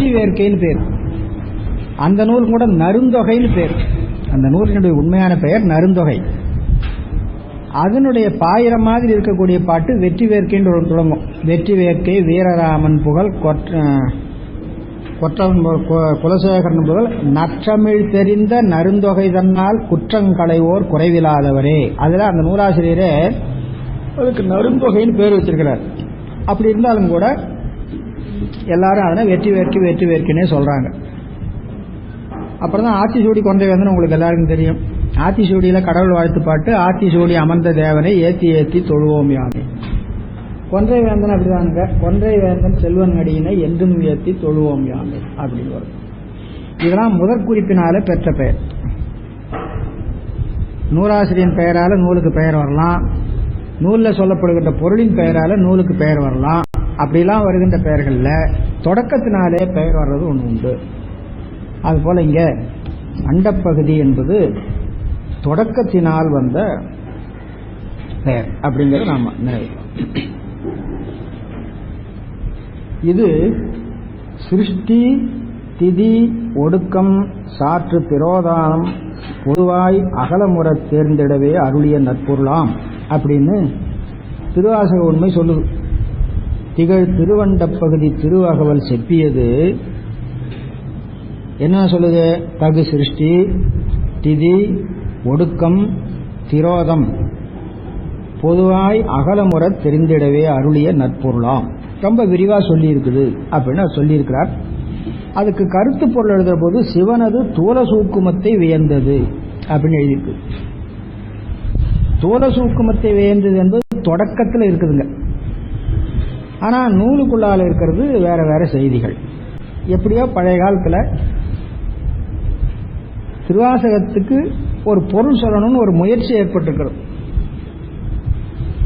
வெற்றி வேர்க்கைன்னு பேர். அந்த நூல் கூட நருந்தொகைன்னு பேர். அந்த நூலினுடைய உண்மையான பெயர் நருந்தொகை அதனுடைய பாயிரம் மாதிரி இருக்கக்கூடிய பாட்டு வெற்றி வேர்க்கைன்னு தொடங்கும். வெற்றி வேர்க்கை வீரராமன் புகழ் கொற்ற கொற்றவன் குலசேகரன் புகழ் நற்றமிழ் தெரிந்த நருந்தொகை தன்னால் குற்றங்களைவோர் குறைவில்லாதவரே அதில் அந்த நூலாசிரியரே அதுக்கு நருந்தொகைன்னு பேர் வச்சிருக்கிறார். அப்படி இருந்தாலும் கூட எல்லாரும் அதனை வெற்றி வேர்க்கை வெற்றி வேர்க்கைன்னே சொல்றாங்க. அப்புறம் தான் ஆத்திசூடி கொன்றை வந்து உங்களுக்கு எல்லாருக்கும் தெரியும். ஆத்திசூடியில் கடவுள் வாழ்த்து பாட்டு ஆத்தி சூடி அமர்ந்த தேவனை ஏத்தி ஏத்தி தொழுவோம் யாமே. கொன்றை வேந்தன் அப்படிதானுங்க. கொன்றை வேந்தன் செல்வன் அடியினை என்றும் ஏத்தி தொழுவோம் யாமே அப்படின்னு வரும். இதெல்லாம் முதற் குறிப்பினால பெற்ற பெயர். நூலாசிரியன் பெயரால நூலுக்கு பெயர் வரலாம். நூலில் சொல்லப்படுகின்ற பொருளின் பெயரால நூலுக்கு பெயர் வரலாம். அப்படிலாம் வருகின்ற பெயர்கள்ல தொடக்கத்தினாலே பெயர் வர்றது ஒன்று உண்டு. அதுபோல இங்க அண்டப்பகுதி என்பது தொடக்கத்தினால் வந்த பெயர் அப்படிங்கிறத நாம இது சிருஷ்டி திதி ஒடுக்கம் சாற்று திரோதானம் பொதுவாய் அகலமுறத் தேர்ந்திடவே அருளிய நற்பொருளாம் அப்படின்னு திருவாசக உண்மை சொல்லுது. திகழ் திருவண்டப்பகுதி திருவகவல் செப்பியது. என்ன சொல்லுது? தகு சிருஷ்டி திதி ஒடுக்கம் திரோதம். பொதுவாய் அகலமுறை தெரிந்திடவே அருளிய நற்பொருளாம். ரொம்ப விரிவா சொல்லி இருக்குது அப்படின்னு சொல்லியிருக்கிறார். அதுக்கு கருத்து பொருள் எழுதுற போது சிவனது தூல சூக்குமத்தை வியந்தது அப்படின்னு எழுதியிருக்கு. தூல சூக்குமத்தை வியந்தது என்பது தொடக்கத்தில் இருக்குதுங்க. ஆனா நூலுக்குள்ளால இருக்கிறது வேற வேற செய்திகள். எப்படியோ பழைய காலத்துல திருவாசகத்துக்கு ஒரு பொருள் சொல்லணும்னு ஒரு முயற்சி ஏற்பட்டிருக்கிறது.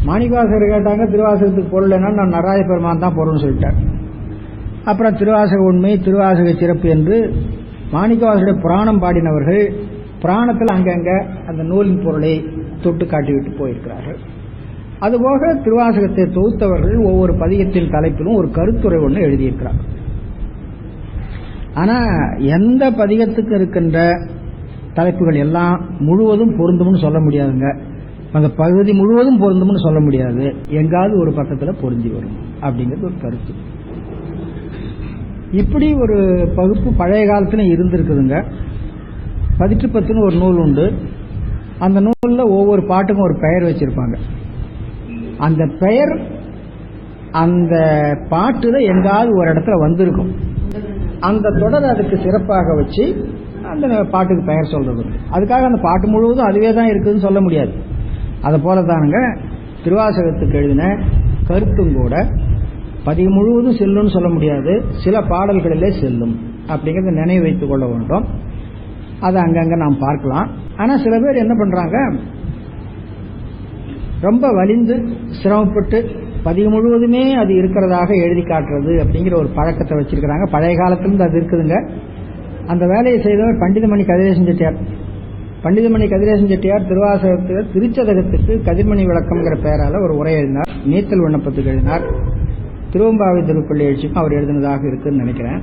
மாணிக்கவாசகர் கேட்டாங்க திருவாசகத்துக்கு பொருள் என்ன நான் நராய பெருமான் தான் பொருள்னு சொல்லிட்டேன் அப்புறம் திருவாசக உண்மை திருவாசக சிறப்பு என்று மாணிக்கவாசருடைய புராணம் பாடினவர்கள் புராணத்தில் அங்கங்க அந்த நூலின் பொருளை தொட்டு காட்டிவிட்டு போயிருக்கிறார்கள். அதுபோக திருவாசகத்தை தொகுத்தவர்கள் ஒவ்வொரு பதிகத்தின் தலைப்பிலும் ஒரு கருத்துரை ஒன்று எழுதியிருக்கிறார். ஆனா எந்த பதிகத்துக்கு இருக்கின்ற தலைப்புகள் எல்லாம் முழுவதும் பொருந்தும்னு சொல்ல முடியாதுங்க. அந்த பகுதி முழுவதும் பொருந்தும்னு சொல்ல முடியாது. எங்காவது ஒரு பக்கத்தில் பொருந்தி வரும் அப்படிங்கிறது ஒரு கருத்து. இப்படி ஒரு பகுப்பு பழைய காலத்துல இருந்திருக்குதுங்க. பதிற்று பத்துன்னு ஒரு நூல் உண்டு. அந்த நூலில் ஒவ்வொரு பாட்டுக்கும் ஒரு பெயர் வச்சிருப்பாங்க. அந்த பெயர் அந்த பாட்டுல எங்காவது ஒரு இடத்துல வந்திருக்கும். அந்த தொடர் அதுக்கு சிறப்பாக வச்சு அந்த பாட்டுக்கு பெயர் சொல்றது. அதுக்காக அந்த பாட்டு முழுவதும் அதுவே தான் இருக்குதுன்னு சொல்ல முடியாது. அதை போல தானுங்க திருவாசகத்துக்கு எழுதின கருத்தும் கூட பதிவு முழுவதும் செல்லும்னு சொல்ல முடியாது. சில பாடல்களிலே செல்லும் அப்படிங்கிறத நினைவு வைத்துக் கொள்ள வேண்டும். அதை அங்கங்க நாம் பார்க்கலாம். ஆனா சில பேர் என்ன பண்றாங்க ரொம்ப வலிந்து சிரமப்பட்டு பதிவு முழுவதுமே அது இருக்கிறதாக எழுதி காட்டுறது அப்படிங்கிற ஒரு பழக்கத்தை வச்சிருக்கிறாங்க. பழைய காலத்திலிருந்து அது இருக்குதுங்க. அந்த வேலையை செய்தவர் பண்டிதமணி கதிரேசன் செட்டியார். பண்டிதமணி கதிரேசன் செட்டியார் திருவாசகத்தில் திருச்சதகத்துக்கு கதிர்மணி விளக்கம்ங்கிற பெயரால ஒரு உரை எழுதினார். நீத்தல் விண்ணப்பத்துக்கு எழுதினார். திருவம்பாவை திருப்பள்ளி எழுச்சிக்கும் அவர் எழுதினதாக இருக்குன்னு நினைக்கிறேன்.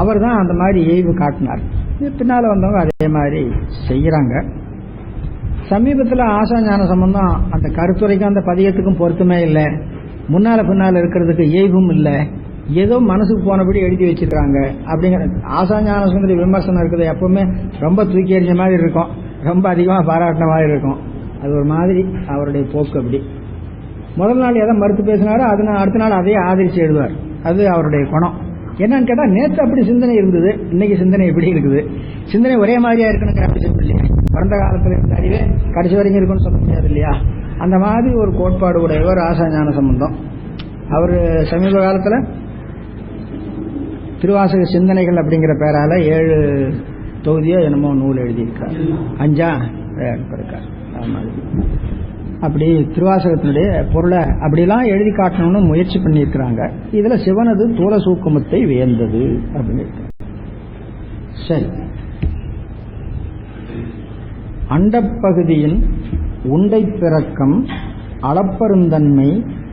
அவர் தான் அந்த மாதிரி ஏய்வு காட்டினார். பின்னால் வந்தவங்க அதே மாதிரி செய்கிறாங்க சமீபத்தில் ஆசா ஞான சம்பந்தம் அந்த கருத்துரைக்கும் அந்த பதியத்துக்கும் பொருத்தமே இல்லை. முன்னால பின்னால் இருக்கிறதுக்கு ஏய்வும் இல்லை. ஏதோ மனசுக்கு போனபடி எழுதி வச்சிருக்காங்க. அப்படிங்கிற ஆசா ஞான சுந்தரி விமர்சனம் இருக்கிறது எப்பவுமே ரொம்ப தூக்கி எறிஞ்ச மாதிரி இருக்கும். ரொம்ப அதிகமாக பாராட்டின மாதிரி இருக்கும். அது ஒரு மாதிரி அவருடைய போக்கு அப்படி. முதல் நாள் எதை மறுத்து பேசினாரோ அது அடுத்த நாள் அதையே ஆதரிச்சு எழுதுவார். அது அவருடைய குணம். என்னன்னு கேட்டா நேற்று அப்படி சிந்தனை இருந்தது. இன்னைக்கு சிந்தனை எப்படி இருக்குது? சிந்தனை ஒரே மாதிரியா இருக்கணுங்கிற அவசியம் இல்லையா. பிறந்த காலத்துல இருந்த அறிவே கடைசி வரைக்கும் இருக்குன்னு சொல்ல முடியாது இல்லையா? அந்த மாதிரி ஒரு கோட்பாடு உடையவர் ஆசா ஞான சம்பந்தம். அவர் சமீப காலத்துல திருவாசக சிந்தனைகள் அப்படிங்கிற பேரால ஏழு தொகுதியோ என்னமோ நூல் எழுதியிருக்கார். அஞ்சா? இருக்கார் அப்படி திருவாசகத்தினுடைய பொருளை அப்படிலாம் எழுதி காட்டணும்னு முயற்சி பண்ணியிருக்கிறாங்க. இதுல சிவனது தூர சூக்குமத்தை வியந்தது அப்படின்னு சரி. அண்டப்பகுதியின் உண்டை பிறக்கம் அளப்பெருந்தன்மை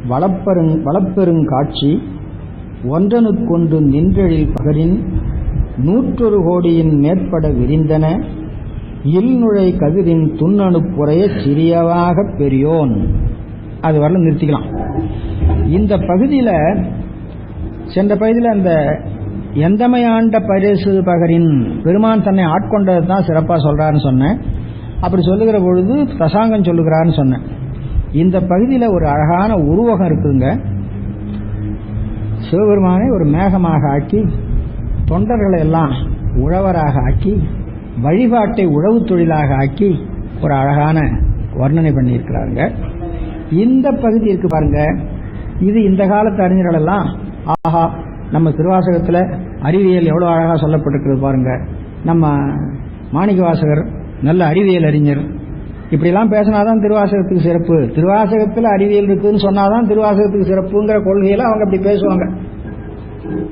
வளப்பெருங் வளப்பெருங்காட்சி ஒன்றனுக்கொன்று நின்றழில் பகரின் நூற்றொரு கோடியின் மேற்பட விரிந்தன இல்நுழை கதிரின் துண்ணணுப்புறைய சிறியவாக பெரியோன். அது வரல நிறுத்திக்கலாம். இந்த பகுதியில் சென்ற பகுதியில் அந்த எந்தமையாண்ட பரிசு பகரின் பெருமான் தன்னை ஆட்கொண்டது தான் சிறப்பாக சொல்றாருன்னு சொன்னேன். அப்படி சொல்லுகிற பொழுது தசாங்கம் சொல்லுகிறான்னு சொன்னேன். இந்த பகுதியில் ஒரு அழகான உருவகம் இருக்குதுங்க. சிவபெருமானை ஒரு மேகமாக ஆக்கி தொண்டர்களை எல்லாம் உழவராக ஆக்கி வழிபாட்டை உழவு தொழிலாக ஆக்கி ஒரு அழகான வர்ணனை பண்ணியிருக்கிறாங்க இந்த பகுதி இருக்கு பாருங்க. இது இந்த காலத்து அறிஞர்கள் எல்லாம் ஆஹா நம்ம திருவாசகத்தில் அறிவியல் எவ்வளோ அழகாக சொல்லப்பட்டிருக்கிறது பாருங்க. நம்ம மாணிக்க வாசகர் நல்ல அறிவியல் அறிஞர். இப்படிலாம் பேசினாதான் திருவாசகத்துக்கு சிறப்பு. திருவாசகத்தில் அறிவியல் இருக்குன்னு சொன்னாதான் திருவாசகத்துக்கு சிறப்புங்கிற கொள்கையில அவங்க அப்படி பேசுவாங்க.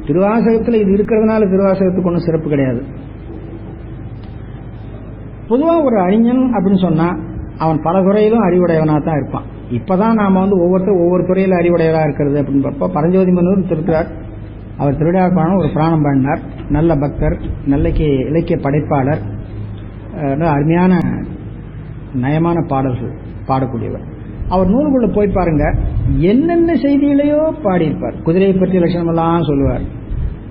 திருவாசகத்தில் இது இருக்கிறதுனால திருவாசகத்துக்கு ஒன்றும் சிறப்பு கிடையாது. பொதுவாக ஒரு அறிஞன் அப்படின்னு சொன்னா அவன் பல துறையிலும் அறிவுடையவனாக தான் இருப்பான். இப்பதான் நாம வந்து ஒவ்வொருத்தரும் ஒவ்வொரு துறையில் அறிவுடையவராக இருக்கிறது அப்படின்னு பார்ப்போம். பரஞ்சோதி மன்னூர் திருக்கிறார். அவர் திருவிழாக்கான ஒரு பிராணம் பாடினார். நல்ல பக்தர் நல்ல இலக்கிய படைப்பாளர் அருமையான நயமான பாடல்கள் பாடக்கூடியவர். அவர் நூல்குள்ள போய் பாருங்க என்னென்ன செய்திகளையோ பாடியிருப்பார். குதிரையை பற்றிய லட்சணமெல்லாம் சொல்லுவார்.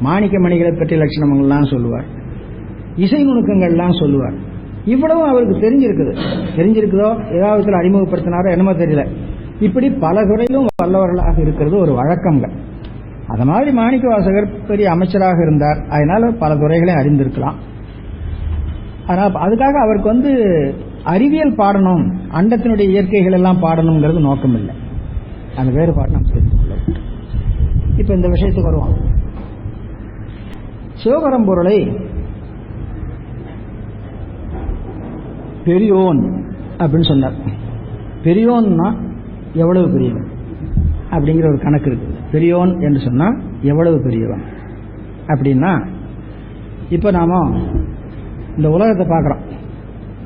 மாணிக்க மணிகளை பற்றிய லட்சணங்கள்லாம் சொல்லுவார். இசை நுணுக்கங்கள்லாம் சொல்லுவார். இவ்வளவு அவருக்கு தெரிஞ்சிருக்குது. தெரிஞ்சிருக்குதோ ஏதாவது அறிமுகப்படுத்தினாரோ என்னமோ தெரியல. இப்படி பல துறையிலும் வல்லவர்களாக இருக்கிறது ஒரு வழக்கங்கள் அது மாதிரி மாணிக்க வாசகர் பெரிய அமைச்சராக இருந்தார். அதனால பல துறைகளை அறிந்திருக்கலாம். ஆனால் அதுக்காக அவருக்கு வந்து அறிவியல் பாடணும் அண்டத்தினுடைய இயற்கைகள் எல்லாம் பாடணுங்கிறது நோக்கம் இல்லை அந்த வேறுபாடு நாம் தெரிந்து கொள்ள இப்ப இந்த விஷயத்துக்கு வருவோம். சிவபரம்பொருளை பெரியோன் அப்படின்னு சொன்னார். பெரியோன்னா எவ்வளவு பெரியவன்? அப்படிங்கிற ஒரு கணக்கு இருக்கு. பெரியோன் என்று சொன்னா எவ்வளவு பெரியவன்? அப்படின்னா இப்ப நாம இந்த உலகத்தை பார்க்குறோம்.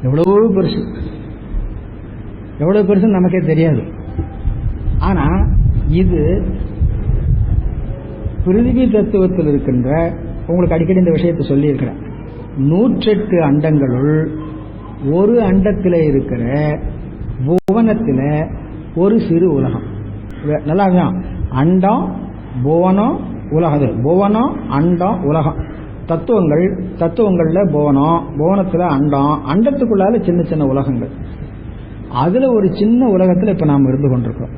எவ்வளவோ பெருசு. எவ்வளவு பெருசுன்னு நமக்கே தெரியாது. ஆனா இது பிருதிவி தத்துவத்தில் இருக்கின்ற உங்களுக்கு அடிக்கடி இந்த விஷயத்தை சொல்லியிருக்கிறேன். நூற்றெட்டு அண்டங்களுள் ஒரு அண்டத்தில் இருக்கிற புவனத்தில் ஒரு சிறு உலகம். நல்லா அண்டம் புவனம் உலகம். புவனம் அண்டம் உலகம். தத்துவங்கள் தத்துவங்கள்ல புவனம் புவனத்துல அண்டம் அண்டத்துக்குள்ளால சின்ன சின்ன உலகங்கள். அதுல ஒரு சின்ன உலகத்துல இப்ப நாம் இருந்து கொண்டிருக்கிறோம்.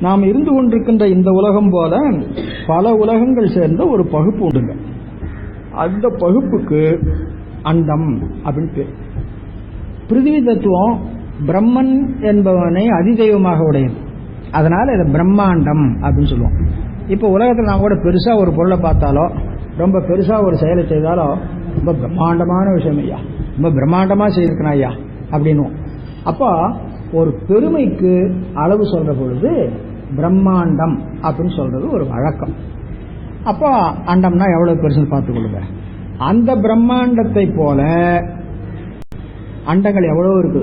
நாம் இருந்து கொண்டிருக்கின்ற இந்த உலகம் போல பல உலகங்கள் சேர்ந்த ஒரு பகுப்பு உண்டுங்க. அந்த பகுப்புக்கு அண்டம் அப்படின்னு பேர். பிருத்திவி தத்துவம் பிரம்மன் என்பவனை அதிதெய்வமாக உடையது. அதனால இதை பிரம்மாண்டம் அப்படின்னு சொல்லுவோம். இப்போ உலகத்தில் நான் கூட பெருசா ஒரு பொருளை பார்த்தாலோ ரொம்ப பெருசா ஒரு செயலை செய்தாலோ ரொம்ப பிரம்மாண்டமான விஷயம் ஐயா. ரொம்ப பிரம்மாண்டமா செய்திருக்கணும் ஐயா அப்படின்னு அப்போ ஒரு பெருமைக்கு அளவு சொல்ற பொழுது பிரம்மாண்டம் அப்படின்னு சொல்றது ஒரு வழக்கம். அப்போ அண்டம்னா எவ்வளவு பெருசுன்னு பார்த்துக்கொள்ளுங்க. அந்த பிரம்மாண்டத்தை போல அண்டங்கள் எவ்வளவு இருக்கு.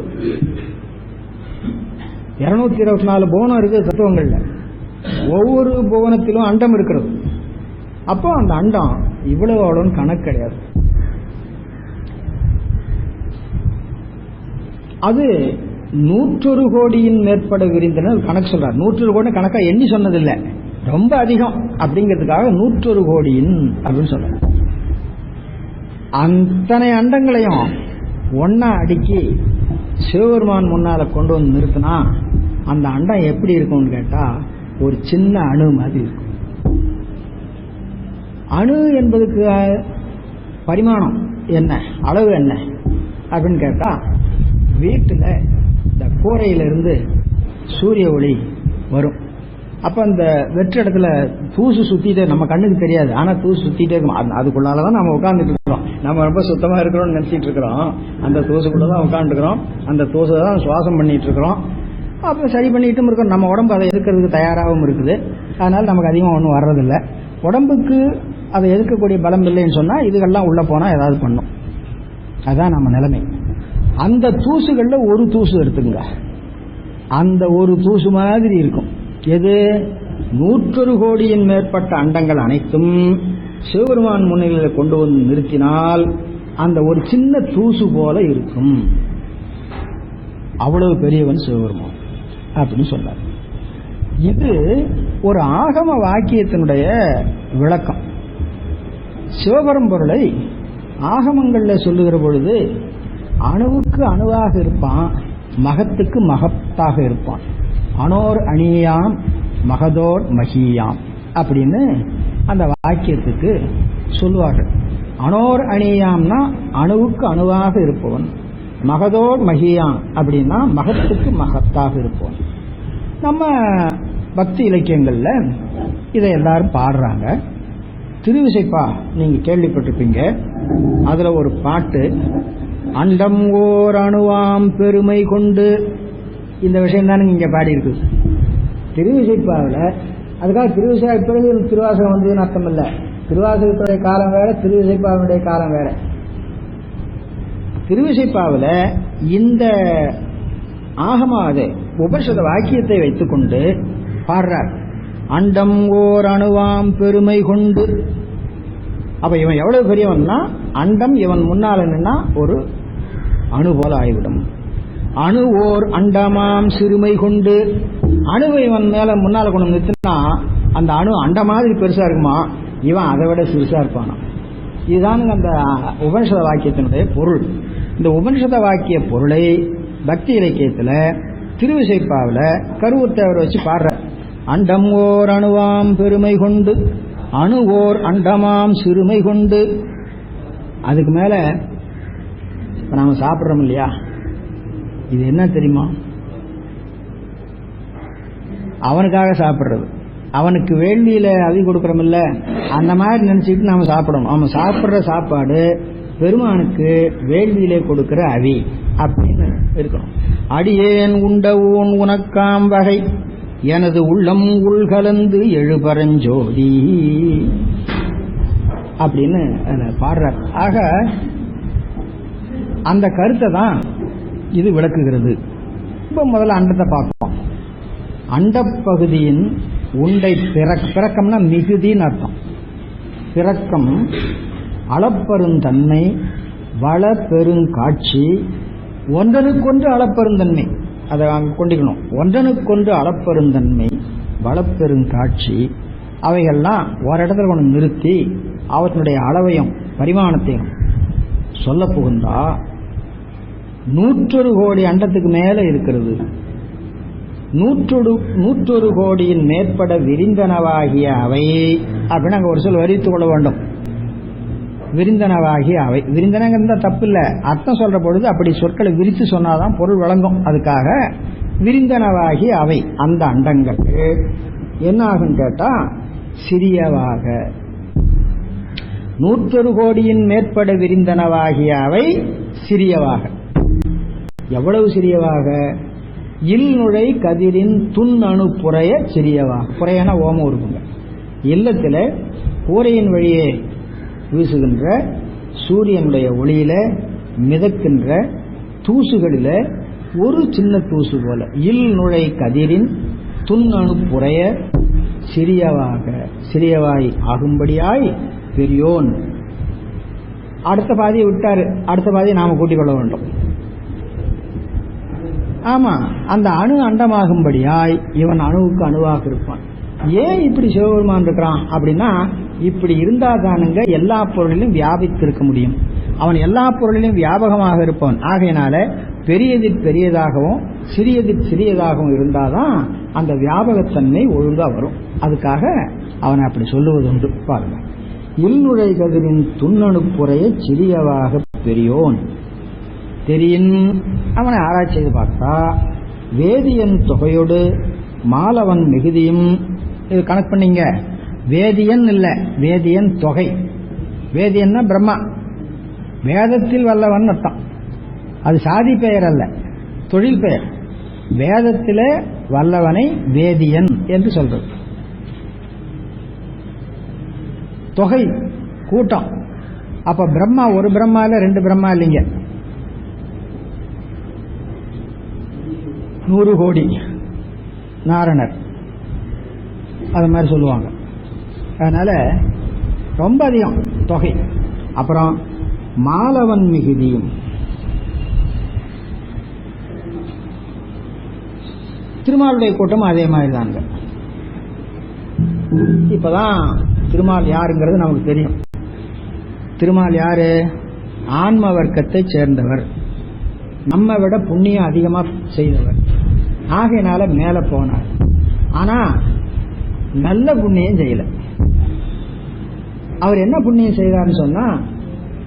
இருநூத்தி இருபத்தி நாலு புவனம் இருக்கு தத்துவங்கள்ல. ஒவ்வொரு புவனத்திலும் அண்டம் இருக்கிறது. அப்போ அந்த அண்டம் இவ்வளவு அவ்வளோன்னு கணக்கு கிடையாது. அது நூற்றொரு கோடியின் மேற்பட விரிந்தனர் கணக்கு சொல்றார். நூற்றொரு கோடி கணக்கா எண்ணி சொன்னதில்லை. ரொம்ப அதிகம் அப்படிங்கிறதுக்காக நூற்றொரு கோடியின் அப்படின்னு சொல்ற அத்தனை அண்டங்களையும் ஒன்னா அடுக்கி சிவபெருமான் முன்னால கொண்டு வந்து நிறுத்தினா அந்த அண்டம் எப்படி இருக்கும்னு கேட்டா ஒரு சின்ன அணு மாதிரி இருக்கும். அணு என்பதுக்கு பரிமாணம் என்ன அளவு என்ன? அப்படின்னு கேட்டா வீட்டில் இந்த கூரையிலிருந்து சூரிய ஒளி வரும். அப்ப அந்த வெற்றிடத்துல தூசு சுத்திட்டே நம்ம கண்ணுக்கு தெரியாது. ஆனா தூசு சுத்திட்டே இருக்கும். அதுக்குள்ளாலதான் நம்ம உட்காந்துட்டு இருக்கிறோம். நம்ம ரொம்ப சுத்தமா இருக்கிறோம்னு நினைச்சிட்டு இருக்கிறோம். அந்த தூசுக்குள்ளதான் உட்காந்துருக்கிறோம் அந்த தூசை தான் சுவாசம் பண்ணிட்டு இருக்கிறோம். அப்ப சரி பண்ணிட்டும் இருக்கோம். நம்ம உடம்பு அதை எதிர்க்கிறதுக்கு தயாராகவும் இருக்குது. அதனால நமக்கு அதிகமாக ஒன்றும் வர்றதில்லை. உடம்புக்கு அதை எதிர்க்கக்கூடிய பலம் இல்லைன்னு சொன்னா இதுகள்லாம் உள்ள போனா ஏதாவது பண்ணும். அதுதான் நம்ம நிலைமை. அந்த தூசுகள்ல ஒரு தூசு எடுத்துங்க அந்த ஒரு தூசு மாதிரி இருக்கும். எது? நூற்றொரு கோடியின் மேற்பட்ட அண்டங்கள் அனைத்தும் சிவபெருமான் முன்னிலையில் கொண்டு வந்து நிறுத்தினால் அந்த ஒரு சின்ன தூசு போல இருக்கும். அவ்வளவு பெரியவன் சிவபெருமான் அப்படின்னு சொன்னார். இது ஒரு ஆகம வாக்கியத்தினுடைய விளக்கம். சிவபரம்பொருளை ஆகமங்களில் சொல்லுகிற பொழுது அணுவுக்கு அணுவாக இருப்பான் மகத்துக்கு மகத்தாக இருப்பான். அனோர் அணியாம் மகதோர் மகியாம் அப்படின்னு அந்த வாக்கியத்துக்கு சொல்லுவார்கள் அனோர் அணியாம்னா அணுவுக்கு அணுவாக இருப்பவன். மகதோர் மகியாம் அப்படின்னா மகத்துக்கு மகத்தாக இருப்பவன். நம்ம பக்தி இலக்கியங்கள்ல இதை எல்லாரும் பாடுறாங்க. திருவிசைப்பா நீங்க கேள்விப்பட்டிருப்பீங்க. அதுல ஒரு பாட்டு அண்டம் ஓர் அணுவாம் பெருமை கொண்டு இந்த விஷயம் தானே இங்க பாடியிருக்கு திருவிசைப்பாவில் அதுக்காக திருவிசை பிறகு திருவாசகம் வந்ததுன்னு அர்த்தம் இல்லை. திருவாசகத்துடைய காலம் வேற திருவிசைப்பாவினுடைய காலம் வேற. திருவிசைப்பாவில் இந்த ஆகமாவது உபனிஷத வாக்கியத்தை வைத்துக்கொண்டு பாடுறார். அண்டம் ஓர் அணுவாம் பெருமை கொண்டு. அப்ப இவன் எவ்வளவு பெரியவன்னா அண்டம் இவன் முன்னால் நின்னா ஒரு அணு போல ஆகிவிடும். அணு ஓர் அண்டமாம் சிறுமை கொண்டு. அணுவை இவன் மேல முன்னால கொண்டு நிறுத்தினா அந்த அணு அண்ட மாதிரி பெருசா இருக்குமா? இவன் அதை விட சிறுசா இருப்பானா இதுதானுங்க அந்த உபனிஷத வாக்கியத்தினுடைய பொருள். இந்த உபனிஷத வாக்கிய பொருளை பக்தி இலக்கியத்துல திருவிசைப்பாவில கருவூர்த்தவர் வச்சு பாடுற அண்டம் ஓர் அணுவாம் பெருமை கொண்டு அணு ஓர் அண்டமாம் சிறுமை கொண்டு. அதுக்கு மேல நாம சாப்பிடுறோம் இல்லையா? இது என்ன தெரியுமா? அவனுக்காக சாப்பிடுறது. அவனுக்கு வேள்வியில அதி கொடுக்கறோமில்ல. அந்த மாதிரி நினைச்சிட்டு நாம சாப்பிடணும். அவன் சாப்பிடுற சாப்பாடு பெருமானுக்கு வேள்வியிலே கொடுக்கிற அவி அப்படின்னு இருக்கணும். அடியேன் உண்ட ஊன் உனக்காம் வகை. எனது உள்ளம் உள்கலந்து எழுபரஞ்சோதி. அப்படின்னு பாடுறார். ஆக அந்த கருத்தை தான் இது விளக்குகிறது. இப்போ முதல்ல அண்டத்தை பார்ப்போம். அண்டப்பகுதியின் உண்டை பிறக் பிறக்கம்னா மிகுதின்னு அர்த்தம். பிறக்கம் அளப்பெருந்தன்மை வள பெருங்காட்சி ஒன்றனுக்கொன்று அளப்பெருந்தன்மை. அதை அங்கே கொண்டிக்கணும் ஒன்றனுக்கொன்று அளப்பெருந்தன்மை வளப்பெருங்காட்சி அவைகள்லாம் ஒரு இடத்துல கொண்டு நிறுத்தி அவற்றினுடைய அளவையும் பரிமாணத்தையும் சொல்ல புகுந்தா நூற்றொரு கோடி அண்டத்துக்கு மேல இருக்கிறது. நூற்றொரு நூற்றொரு கோடியின் மேற்பட விரிந்தனவாகிய அவை அப்படின்னு அங்கே ஒரு சொல் வரித்து கொள்ள வேண்டும். விரிந்தனவாகிய அவை. விரிந்தனங்கிறத தப்பு இல்லை அர்த்தம் சொல்ற பொழுது அப்படி சொற்களை விரித்து சொன்னாதான் பொருள் வழங்கும் அதுக்காக விருந்தனவாகி அவை அந்த அண்டங்கள். என்ன ஆகும் கேட்டா சிறியவாக. நூற்றொரு கோடியின் மேற்பட விரிந்தனவாகிய அவை சிறியவாக. எவ்வளவு சிறியவாக? இல் நுழை கதிரின் துண் அணு புறைய சிறியவாக. புறையான ஓமம் இருக்குங்க. இல்லத்தில் கூரையின் வழியே வீசுகின்ற சூரியனுடைய ஒளியில மிதக்கின்ற தூசுகளில் ஒரு சின்ன தூசு போல. இல் நுழை கதிரின் துண் அணு புறைய சிறியவாக. சிறியவாய் ஆகும்படியாய் பெரியோன். அடுத்த பாதியை விட்டார். அடுத்த பாதியை நாம கூட்டிக் கொள்ள வேண்டும். ஆமா அந்த அணு அண்டமாகும்படியாய் இவன் அணுவுக்கு அணுவாக இருப்பான். ஏன் இப்படி சிவபெருமான் இருக்கிறான் அப்படின்னா இப்படி இருந்தா தானுங்க எல்லா பொருளிலும் வியாபித்திருக்க முடியும். அவன் எல்லா பொருளிலும் வியாபகமாக இருப்பான். ஆகையினால பெரியதில் பெரியதாகவும் சிறியதில் சிறியதாகவும் இருந்தாதான் அந்த வியாபகத்தன்மை ஒழுங்கா வரும். அதுக்காக அவனை அப்படி சொல்லுவது உண்டு. பாருங்க. இல்நுழை கதிரின் துண்ணணுப்புறையை சிறியவாக பெரியோன் தெரியின் அவனை ஆராய்ச்சி செய்து பார்த்தா வேதியன் தொகையோடு மாலவன் மிகுதியும் இது கணக்கு பண்ணீங்க. வேதியன் இல்ல வேதியன் தொகை. வேதியன்னா பிரம்மா. வேதத்தில் வல்லவன் அர்த்தம். அது சாதி பெயர் அல்ல தொழில் பெயர். வேதத்திலே வல்லவனை வேதியன் என்று சொல்றது. தொகை கூட்டம். அப்ப பிரம்மா ஒரு பிரம்மா இல்ல ரெண்டு பிரம்மா இல்லைங்க. நூறு கோடி. நாரணர். அது மாதிரி சொல்லுவாங்க. அதனால ரொம்ப அதிகம் தொகை. அப்புறம் மாலவன் மிகுதியும். திருமாலுடைய கூட்டம் அதே மாதிரி தாங்க இப்பதான் திருமால் யாருங்கிறது நமக்கு தெரியும். திருமால் யாரு? ஆன்ம வர்க்கத்தை சேர்ந்தவர். நம்ம விட புண்ணியம் அதிகமா செய்தவர். ஆகையினால மேல போனார். ஆனா நல்ல புண்ணியம் செய்யல. அவர் என்ன புண்ணியம் செய்தார்னு சொன்னா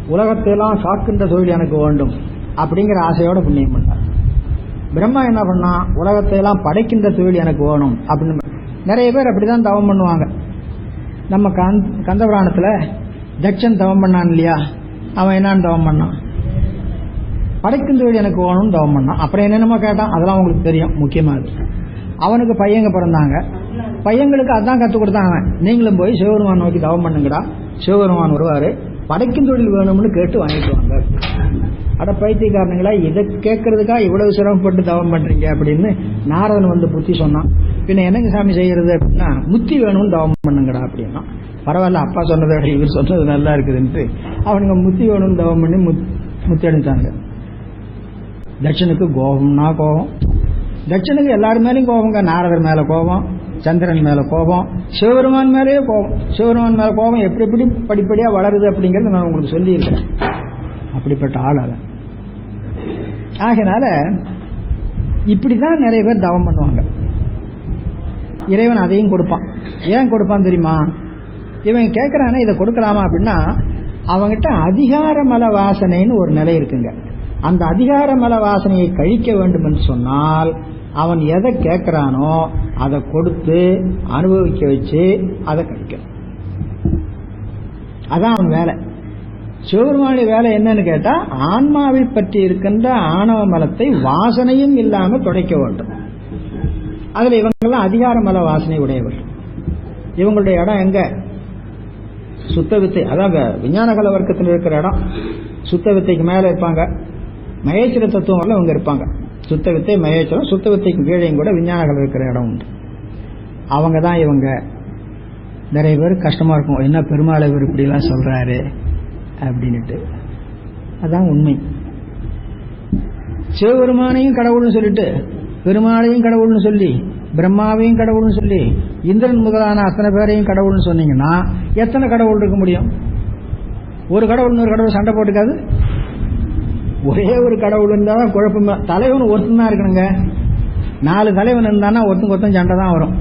உலகத்தையெல்லாம் காக்கின்ற தொழில் எனக்கு வேண்டும் அப்படிங்கிற ஆசையோட புண்ணியம் பண்ணார். பிரம்மா என்ன பண்ணா உலகத்தை எல்லாம் படைக்கின்ற தொழில் எனக்கு வேணும் அப்படின்னு நிறைய பேர் அப்படிதான் தவம் பண்ணுவாங்க. நம்ம கந்த கந்தபுராணத்துல தட்சன் தவம் பண்ணான் இல்லையா? அவன் என்னன்னு தவம் பண்ணான்? படைக்கும் எனக்கு வேணும்னு தவம் பண்ணான் அப்புறம் என்னென்னமோ கேட்டான். அதெல்லாம் உங்களுக்கு தெரியும். முக்கியமா அது. அவனுக்கு பையங்க பிறந்தாங்க. பையங்களுக்கு அதான் கற்றுக் கொடுத்தான் அவன். நீங்களும் போய் சிவபெருமான் நோக்கி தவம் பண்ணுங்கடா. சிவபெருமான் வருவாரு. படைக்கும் தொழில் வேணும்னு கேட்டு வாங்கிட்டு வாங்க. அட பைத்தியக்காரனுங்களா இதை கேட்கறதுக்கா இவ்வளவு சிரமப்பட்டு தவம் பண்றீங்க அப்படின்னு நாரதன் வந்து புத்தி சொன்னான். பின்ன என்னங்க சாமி செய்யறது அப்படின்னா முத்தி வேணும்னு தவம் பண்ணுங்கடா அப்படின்னா. பரவாயில்ல அப்பா சொன்னதை விட இவர் சொன்னது நல்லா இருக்குதுன்ட்டு. அவனுங்க முத்தி வேணும்னு தவம் பண்ணி முத்தி அடைஞ்சாங்க தட்சனுக்கு கோபம்னா கோபம். தட்சனுக்கு எல்லாரும் மேலேயும் கோபங்க நாரதர் மேல கோபம் சந்திரன் மேல கோபம் சிவபெருமான் மேலேயே கோபம். சிவபெருமான் மேல கோபம் எப்படி எப்படி படிப்படியா வளருது அப்படிங்கறத நான் உங்களுக்கு சொல்லியிருக்கேன் அப்படிப்பட்ட ஆள் அவன். இப்படி இப்படிதான் நிறைய பேர் தவம் பண்ணுவாங்க. இறைவன் அதையும் கொடுப்பான். ஏன் கொடுப்பான் தெரியுமா? இவன் கேட்கறானே இதை கொடுக்கலாமா அப்படின்னா அவங்கிட்ட அதிகார மல வாசனைன்னு ஒரு நிலை இருக்குங்க. அந்த அதிகார மல வாசனையை கழிக்க வேண்டும் என்று சொன்னால் அவன் எதை கேட்கிறானோ அதை கொடுத்து அனுபவிக்க வச்சு அதை கழிக்கணும் அதான் அவன் வேலை. சிவபெருமானுடைய வேலை என்னன்னு கேட்டா ஆன்மாவை பற்றி இருக்கின்ற ஆணவ மலத்தை வாசனையும் இல்லாம துடைக்க வேண்டும். அதுல இவங்கெல்லாம் அதிகார மல வாசனை உடையவர் இவங்களுடைய இடம் எங்க? சுத்த வித்தை அதான் விஞ்ஞான கல வர்க்கத்தில் இருக்கிற இடம். சுத்த வித்தைக்கு மேல இருப்பாங்க. மகேஸ்வர தத்துவம் வரல இவங்க இருப்பாங்க. சுத்த வித்தை மகேஸ்வரம் சுத்த வித்தைக்கு கீழேயும் கூட விஞ்ஞானிகள் இருக்கிற இடம் உண்டு. அவங்க தான் இவங்க. நிறைய பேர் கஷ்டமா இருக்கும். என்ன பெருமாள் இவர் இப்படிலாம் சொல்றாரு அப்படின்னுட்டு. அதான் உண்மை. சிவபெருமானையும் கடவுள்னு சொல்லிட்டு பெருமாளையும் கடவுள்னு சொல்லி பிரம்மாவையும் கடவுள்னு சொல்லி இந்திரன் முதலான அத்தனை பேரையும் கடவுள்னு சொன்னீங்கன்னா எத்தனை கடவுள் இருக்க முடியும்? ஒரு கடவுள் இன்னொரு கடவுள் சண்டை போட்டுக்காது? ஒரே ஒரு கடவுள் இருந்தால் குழப்பம் தலைவன் ஒருத்தன் தான் இருக்கணுங்க. நாலு தலைவன் இருந்தானா ஒருத்தன் ஒருத்தன் சண்டை தான் வரும்.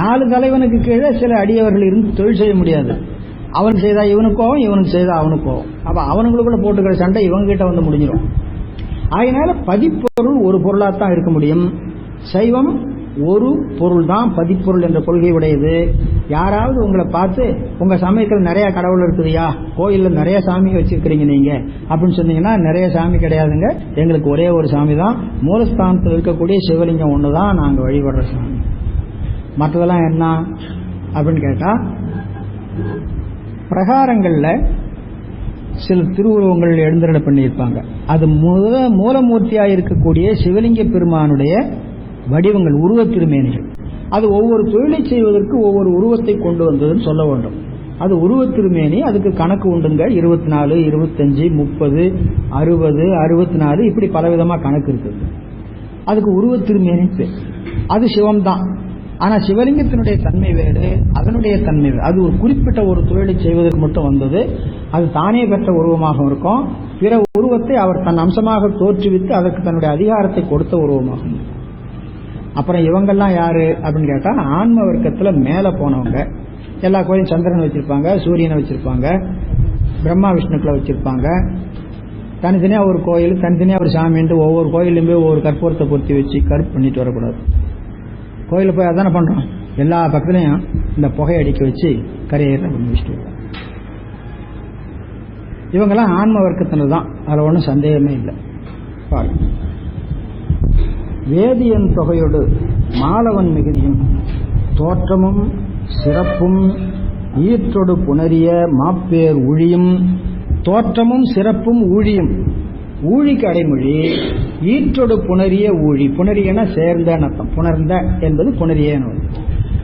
நாலு தலைவனுக்கு கீழே சில அடியவர்கள் இருந்து தொழில் செய்ய முடியாது. அவன் செய்தா இவனுக்கோவும் இவனுக்கு செய்தா அவனுக்கோவும் கோவம் அப்ப அவனுங்களுக்குள்ள போட்டுக்கிற சண்டை இவங்க கிட்ட வந்து முடிஞ்சிடும் அதனால பதிப்பொருள் ஒரு பொருளாக தான் இருக்க முடியும். சைவம் ஒரு பொருள் தான் பதிப்பொருள் என்ற கொள்கை உடையது யாராவது உங்களை பார்த்து உங்க சமயத்தில் நிறைய கடவுள் இருக்குதுயா கோயில்ல நிறைய சாமி வச்சிருக்கிறீங்க நீங்க அப்படின்னு சொன்னீங்கன்னா நிறைய சாமி கிடையாதுங்க. எங்களுக்கு ஒரே ஒரு சாமி தான். மூலஸ்தானத்தில் இருக்கக்கூடிய சிவலிங்கம் ஒன்று தான் நாங்கள் வழிபடுற சாமி. மற்றதெல்லாம் என்ன அப்படின்னு கேட்டா பிரகாரங்கள்ல சில திருவுருவங்கள் எழுந்தருள பண்ணியிருப்பாங்க. அது முத மூலமூர்த்தியாக இருக்கக்கூடிய சிவலிங்க பெருமானுடைய வடிவங்கள் உருவ திருமேனிகள். அது ஒவ்வொரு தொழிலை செய்வதற்கு ஒவ்வொரு உருவத்தை கொண்டு வந்ததுன்னு சொல்ல வேண்டும். அது உருவத்திருமேனி அதுக்கு கணக்கு உண்டுங்க. இருபத்தி நாலு இருபத்தஞ்சு முப்பது அறுபது அறுபத்தி நாலு இப்படி பலவிதமா கணக்கு இருக்குது. அதுக்கு உருவத்திருமேனி பேர். அது சிவம் தான் ஆனா சிவலிங்கத்தினுடைய தன்மை வேறு அதனுடைய தன்மை வேறு. அது ஒரு குறிப்பிட்ட ஒரு தொழிலை செய்வதற்கு மட்டும் வந்தது. அது தானே பெற்ற உருவமாக இருக்கும். பிற உருவத்தை அவர் தன் அம்சமாக தோற்றுவித்து அதற்கு தன்னுடைய அதிகாரத்தை கொடுத்த உருவமாகும் அப்புறம் இவங்கெல்லாம் யாரு அப்படின்னு கேட்டா ஆன்ம வர்க்கத்துல மேல போனவங்க. எல்லா கோயிலும் சந்திரனை வச்சிருப்பாங்க சூரியனை வச்சிருப்பாங்க பிரம்மா விஷ்ணுக்களை வச்சிருப்பாங்க. தனித்தனியா ஒரு கோயில் தனித்தனியா ஒரு சாமின்ட்டு ஒவ்வொரு கோயிலும் போய் ஒவ்வொரு கற்பூரத்தை பொருத்தி வச்சு கருப்பு பண்ணிட்டு வரக்கூடாது. கோயில போய் அதானே பண்றோம்? எல்லா பக்கத்துலையும் இந்த புகை அடிக்க வச்சு கரையேற வச்சுட்டு இவங்கெல்லாம் ஆன்ம வர்க்கத்தினர் தான் அதில் ஒன்றும் சந்தேகமே இல்லை. பாருங்க. வேதியன் தொகையோடு மாலவன் மிகுதியும் தோற்றமும் சிறப்பும் ஈற்றொடு புணரிய மாப்பேர் ஊழியும் தோற்றமும் சிறப்பும் ஊழியும். ஊழிக்கு அடைமொழி ஈற்றொடு புணரிய ஊழி. புணரியன சேர்ந்த அர்த்தம். புணர்ந்த என்பது புணரிய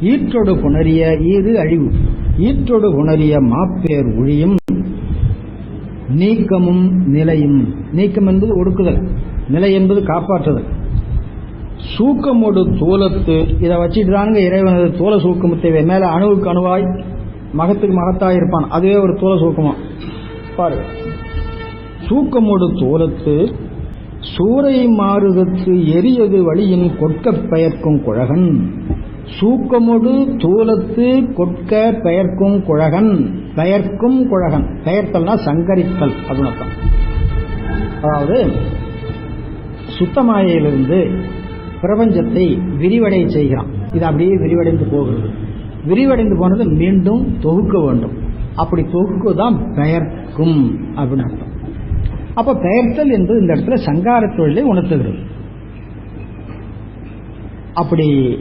ஈற்றொடு புணரிய ஈறு அழிவு. ஈற்றொடு புணரிய மாப்பேர் ஒழியும் நீக்கமும் நிலையும். நீக்கம் என்பது ஒடுக்குதல். நிலை என்பது காப்பாற்றுதல். சூக்கமோடு தோலத்து இதை வச்சுட்டு தானுங்க இறைவனது தோல சூக்கமத்தை மேல அணுவுக்கு அணுவாய் மகத்துக்கு மகத்தாய் இருப்பான். அதுவே ஒரு தோல சூக்கமா. பாரு சூக்கமோடு தோலத்து சூறை மாறுதற்கு எரியது வழியின் கொட்க பெயர்க்கும் குழகன். சூக்கமொடு தூலத்து கொட்க பெயர்க்கும் குழகன். பெயர்க்கும் குழகன். பெயர்த்தல்னா சங்கரித்தல் அப்படின்னு அதாவது சுத்தமாயிலிருந்து பிரபஞ்சத்தை விரிவடைய செய்கிறான். இது அப்படியே விரிவடைந்து போகிறது. விரிவடைந்து போனது மீண்டும் தொகுக்க வேண்டும். அப்படி தொகுக்குதான் பெயர்க்கும் அப்படின்னு அர்த்தம். அப்ப பெயர்த்தல் என்பது இந்த இடத்துல சங்கார தொழிலை உணர்த்துகிறது. அப்படி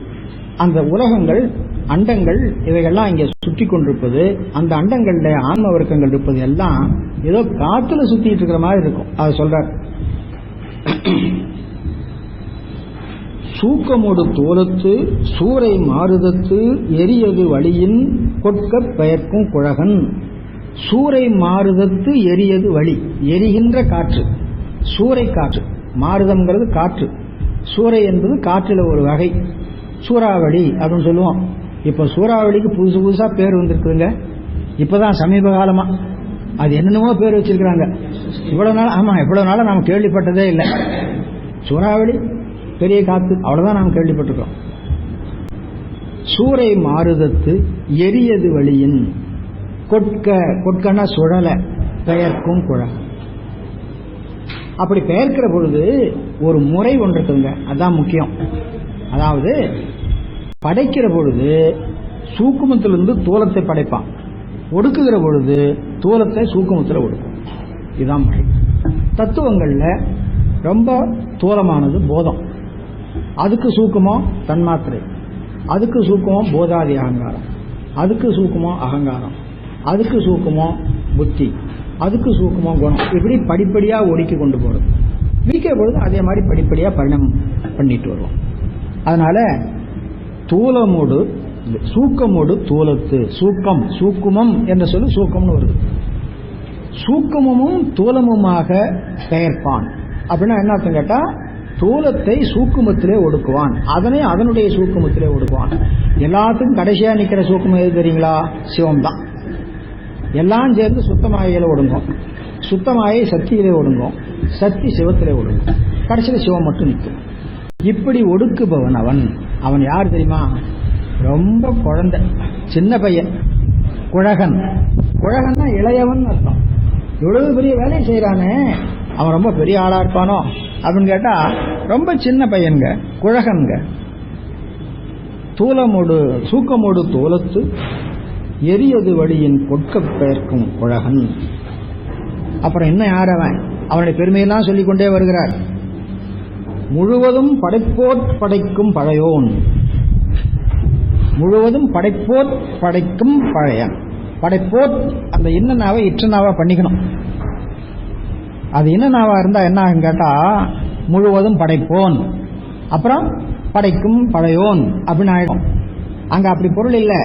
அந்த உலகங்கள் அண்டங்கள் இவைகள்லாம் இங்க சுற்றி கொண்டிருப்பது அந்த அண்டங்கள்ல ஆன்ம வர்க்கங்கள் இருப்பது எல்லாம் ஏதோ காத்துல சுத்திட்டு இருக்கிற மாதிரி இருக்கும். அதை சொல்றார். சூக்கமோடு தோலத்து சூறை மாறுதத்து எரியது வழியின் கொட்க பெயர்க்கும் குழகன். சூறை மாறுதத்து எரியது வழி எரிகின்ற காற்று. சூறை காற்று மாறுதம்ங்கிறது காற்று. சூறை என்பது காற்றில் ஒரு வகை. சூறாவளி அப்படின்னு சொல்லுவோம். இப்போ சூறாவளிக்கு புதுசு புதுசாக பேர் வந்திருக்குதுங்க. இப்போதான் சமீப காலமாக அது என்னென்னமோ பேர் வச்சிருக்கிறாங்க. இவ்வளோ நாள் ஆமாம் இவ்வளோ நாளாக நம்ம கேள்விப்பட்டதே இல்லை. சூறாவளி பெரிய காத்து அவ்வளவுதான் நாம் கேள்விப்பட்டிருக்கோம் சூறை மாறுதத்து எரியது வழியின் கொட்க கொட்கன சுழல பெயர்க்கும் குழல் அப்படி பெயர்க்கிற பொழுது ஒரு முறை ஒன்று இருக்குங்க. அதான் முக்கியம். அதாவது படைக்கிற பொழுது சூக்குமத்திலிருந்து தூலத்தை படைப்பான். ஒடுக்குகிற பொழுது தூலத்தை சூக்குமத்தில் ஒடுக்கும். இதுதான் முறை தத்துவங்கள்ல ரொம்ப தூலமானது போதம். அதுக்கு சூக்கமோ தன்மாத்திரை. அதுக்கு சூக்குமம் போதாதி அகங்காரம். அதுக்கு சூக்கமோ அகங்காரம். அதுக்கு சூக்கமோ புத்தி. அதுக்கு சூக்கமோ குணம். இப்படி படிப்படியா ஒடுக்கி கொண்டு போகிறது விரிக்கிற பொழுது அதே மாதிரி படிப்படியா பரிணாமம் பண்ணிட்டு வருவோம். அதனால தூலமோடு சூக்கமோடு தூலத்து சூக்கம் சூக்குமம் என்ற சொல்லு சூக்கம்னு வருது. சூக்கமும் தூலமுமாக பெயர்ப்பான். அப்படின்னா என்ன அர்த்தம் கேட்டா தூலத்தை சூக்குமத்திலே ஒடுக்குவான். அதனை அதனுடைய சூக்குமத்திலே ஒடுக்குவான். எல்லாத்துக்கும் கடைசியா நிக்கிற சூக்குமம் எது தெரியுங்களா? சிவம் தான் எல்லாம் சேர்ந்து சுத்தமாயில ஒடுங்கும் சுத்தமாயை சக்தியிலே ஒடுங்கும் சக்தி சிவத்திலே ஒடுங்கும் கடைசியில் சிவம் மட்டும் நிற்கும். இப்படி ஒடுக்குபவன் அவன். அவன் யார் தெரியுமா? ரொம்ப குழந்தை. சின்ன பையன். குழகன். குழகன்னா இளையவன் அர்த்தம். இவ்வளவு பெரிய வேலையை செய்யறானே அவன் ரொம்ப பெரிய ஆளா இருப்பானோ அப்படின்னு கேட்டா ரொம்ப சின்ன பையன்க குழகன்க. தூலமோடு தூக்கமோடு தூலத்து எரியது வழியின் கொட்க பெயர்க்கும் குழகன். அப்புறம் என்ன யார் அவன்? அவனுடைய பெருமையெல்லாம் சொல்லிக்கொண்டே வருகிறார். முழுவதும் படைப்போர் படைக்கும் பழையோன். முழுவதும் படைப்போர் படைக்கும் பழையன். படைப்போர் அந்த இன்னனாவை இற்றனாவா பண்ணிக்கணும். அது இன்னனாவா இருந்தா என்ன ஆகும் கேட்டா முழுவதும் படைப்போன். அப்புறம் படைக்கும் பழையோன் அப்படின்னு ஆயிடும். அங்க அப்படி பொருள் இல்லை.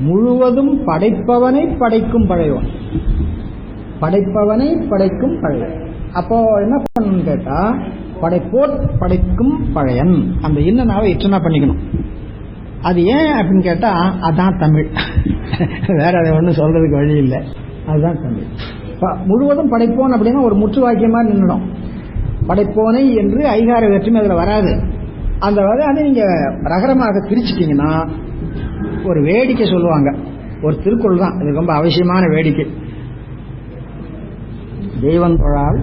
முழுவதும் படைப்பவனை படைக்கும் பழையோன் படைப்பவனை படைக்கும் பழையன். அப்போ என்ன பண்ணணும் கேட்டா படைப்போர் படைக்கும் பழையன். அந்த இன்னனாவை இற்றனா பண்ணிக்கணும். அது ஏன் அப்படின்னு கேட்டா அதான் தமிழ். வேற அதை ஒன்றும் சொல்றதுக்கு வழி இல்லை. அதுதான் தமிழ். முழுவதும் படைப்போன் அப்படின்னா ஒரு முற்று வாக்கியமா நின்றுடும் படைப்போனை என்று ஐகார வெற்றுமை அதில் வராது. அந்த வரை அதை நீங்க ரகரமாக பிரிச்சுட்டீங்கன்னா ஒரு வேடிக்கை சொல்லுவாங்க. ஒரு திருக்குறள் தான். இது ரொம்ப அவசியமான வேடிக்கை. தெய்வம் தொழால்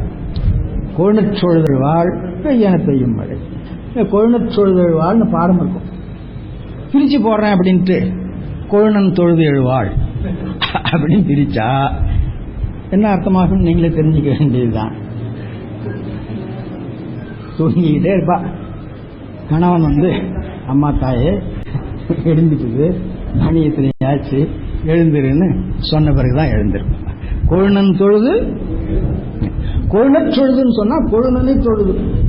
கொழுநச்சொழுதழ்வாள் பெய்யன பெய்யும் மழை. இந்த கொழுநச்சொழுதழ்வாள்னு பாடம் இருக்கும். பிரிச்சு போடுறேன் அப்படின்ட்டு கொழுநன் தொழுது எழுவாள். அப்படின்னு பிரிச்சா என்ன அர்த்தமாகும் நீங்களே தெரிஞ்சுக்க வேண்டியதுதான். தூங்கிக்கிட்டே இருப்பா. கணவன் வந்து அம்மா தாயே எழுந்துக்குது. மணி எத்தனையாச்சு எழுந்துருன்னு சொன்ன பிறகுதான் எழுந்திருக்கும். கொழுநன் தொழுது? கொழுநச் தொழுதுன்னு சொன்னா கொழுநனை தொழுது.